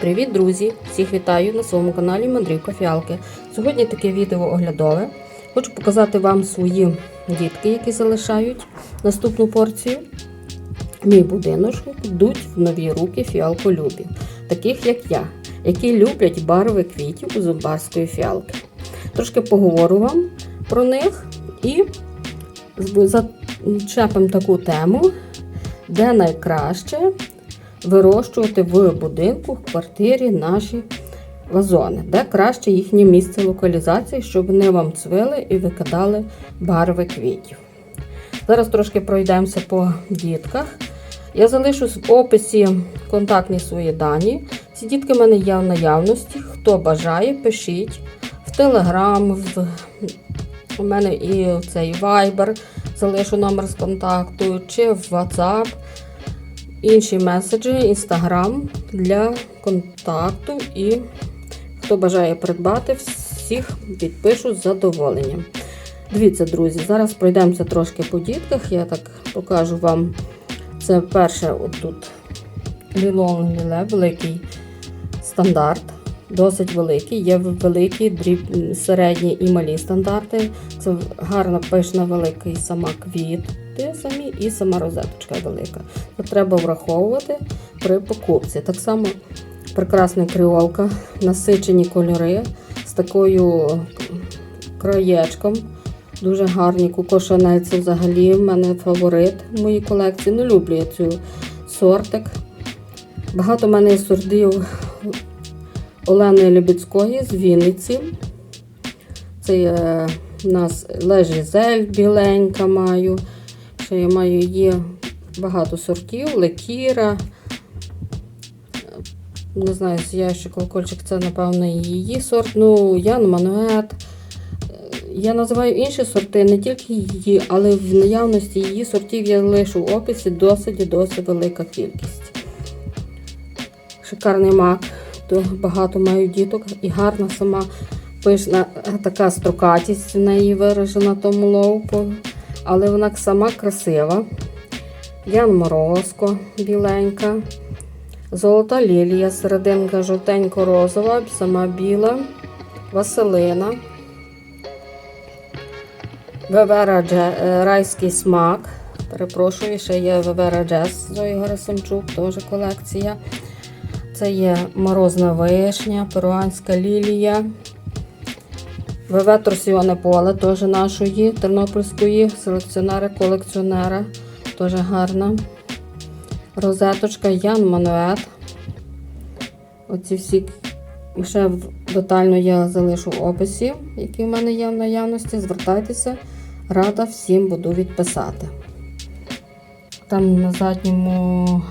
Привіт, друзі! Всіх вітаю на своєму каналі Мандрівка Фіалки. Сьогодні таке відео оглядове. Хочу показати вам свої дітки, які залишають наступну порцію. Мій будиночок йдуть в нові руки фіалколюбів, таких як я, які люблять барви квітів у зубарської фіалки. Трошки поговорю вам про них і зачепимо таку тему, де найкраще вирощувати в будинку, в квартирі наші вазони, де краще їхнє місце локалізації, щоб вони вам цвили і викидали барви квітів. Зараз трошки пройдемося по дітках. Я залишу в описі контактні свої дані. Ці дітки в мене є в наявності. Хто бажає, пишіть в Телеграм, в... у мене і цей Viber, залишу номер з контакту, чи в WhatsApp інші меседжі, інстаграм для контакту. І хто бажає придбати, всіх відпишу з задоволенням. Дивіться, друзі, зараз пройдемося трошки по дітках. Я так покажу вам. Це перше, отут лілон ліле, великий стандарт, досить великий. Є великі, дріб, середні і малі стандарти. Це гарна пишна велика і сама квіти самі, і сама розеточка велика. Це треба враховувати при покупці. Так само прекрасна кріолка, насичені кольори з такою краєчком. Дуже гарні кукошанець взагалі в мене фаворит в моїй колекції. Не люблю я цю сортик. Багато в мене сортів Олени Лебідської з Вінниці. Це є у нас лежізель біленька маю. Ще я маю є багато сортів, лекіра. Не знаю, з ящик колокольчик це, напевно, її сорт. Ну, Ян Манует. Я називаю інші сорти, не тільки її, але в наявності її сортів я лишу в описі досить і досить велика кількість. Шикарний мак, то багато маю діток і гарна сама пишна така строкатість в неї виражена тому ловку, але вона сама красива. Ян Морозко біленька, золота лілія, серединка жовтенько-розова, сама біла, Василина. Вевера райський смак. Перепрошую, ще є Вевера Джес Зої Герасимчук, теж колекція. Це є морозна вишня, перуанська лілія. ВВ Торсіоне поле, теж нашої тернопільської селекціонера-колекціонера. Теж гарна. Розеточка Ян Манует. Оці всі ще детально я залишу в описі, які в мене є в наявності. Звертайтеся, рада всім буду відписати. Там на задньому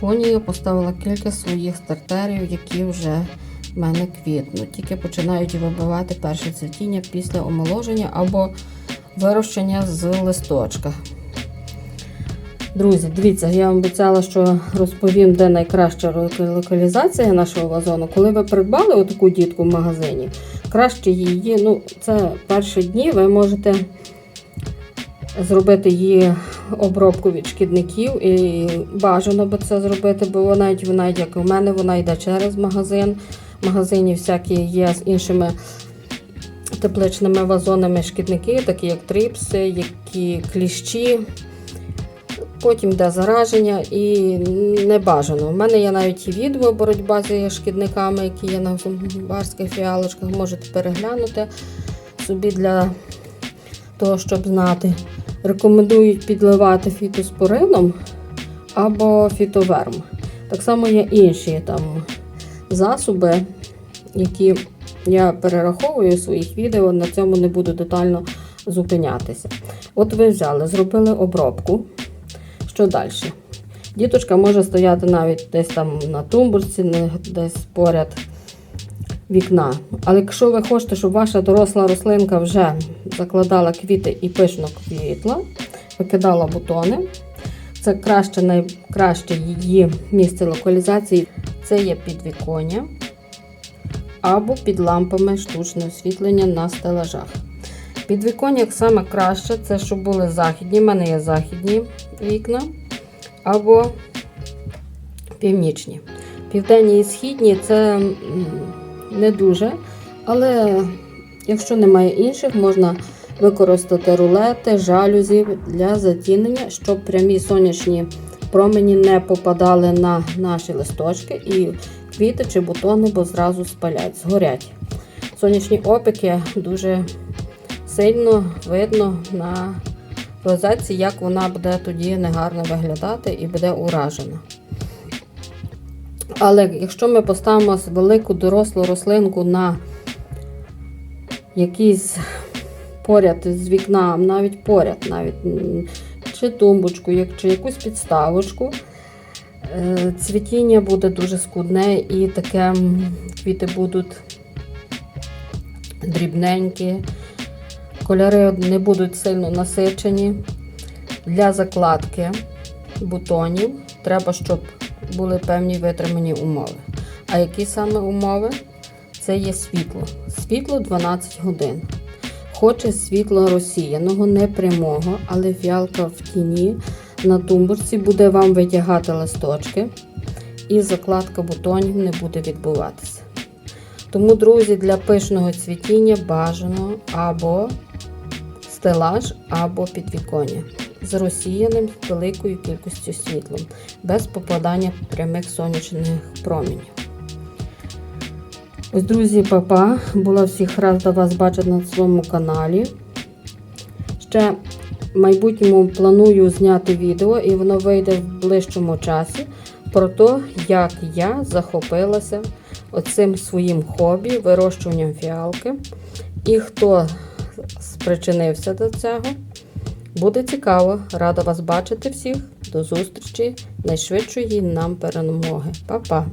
фоні я поставила кілька своїх стартерів, які вже в мене квітнуть. Тільки починають вибивати перше цвітіння після омоложення або вирощення з листочка. Друзі, дивіться, я вам обіцяла, що розповім, де найкраща локалізація нашого вазону. Коли ви придбали отаку дітку в магазині, краще її, ну, це перші дні, ви можете зробити її обробку від шкідників. І бажано би це зробити, бо навіть вона, як у мене, вона йде через магазин. Магазині всякі є з іншими тепличними вазонами шкідники, такі як тріпси, які кліщі. Потім йде зараження і не бажано. У мене є навіть і відео боротьба з шкідниками, які є на барських фіалочках. Можете переглянути собі для того, щоб знати. Рекомендують підливати фітоспорином або фітоверм. Так само є інші там засоби, які я перераховую в своїх відео, на цьому не буду детально зупинятися. От ви взяли, зробили обробку. Що далі? Діточка може стояти навіть десь там на тумбурці, десь поряд вікна. Але якщо ви хочете, щоб ваша доросла рослинка вже закладала квіти і пишно квітла, викидала бутони, це краще, найкраще її місце локалізації це є підвіконня або під лампами штучного освітлення на стелажах. Підвіконня саме краще, це щоб були західні, в мене є західні вікна або північні. Південні і східні це не дуже, але якщо немає інших, можна використати рулети, жалюзі для затінення, щоб прямі сонячні промені не попадали на наші листочки і квіти чи бутони, бо зразу спалять, згорять. Сонячні опіки дуже сильно видно на розетці, як вона буде тоді негарно виглядати і буде уражена. Але якщо ми поставимо велику дорослу рослинку на якийсь поряд з вікна, навіть поряд, навіть чи тумбочку, як- чи якусь підставочку, е, цвітіння буде дуже скудне і таке квіти будуть дрібненькі, кольори не будуть сильно насичені. Для закладки бутонів треба, щоб були певні витримані умови. А які саме умови? Це є світло. Світло 12 годин. Хоче світло розсіяного, не прямого, але фіалка в тіні на тумбурці буде вам витягати листочки, і закладка бутонів не буде відбуватися. Тому, друзі, для пишного цвітіння бажано або стелаж, або підвіконня з розсіяним великою кількістю світла, без попадання прямих сонячних променів. Ось, друзі, папа, була всіх рада вас бачити на своєму каналі. Ще в майбутньому планую зняти відео, і воно вийде в ближчому часі про те, як я захопилася оцим своїм хобі, вирощуванням фіалки. І хто спричинився до цього, буде цікаво. Рада вас бачити всіх. До зустрічі, найшвидшої нам перемоги. Па-па!